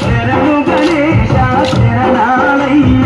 శరణు గణేశ శరణాలయ్య.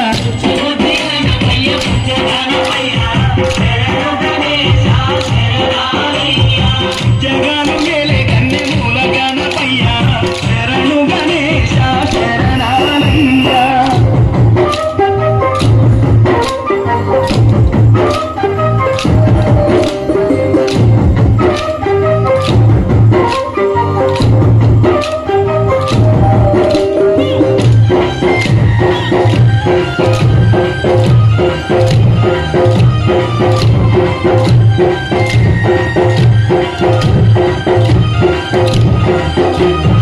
Música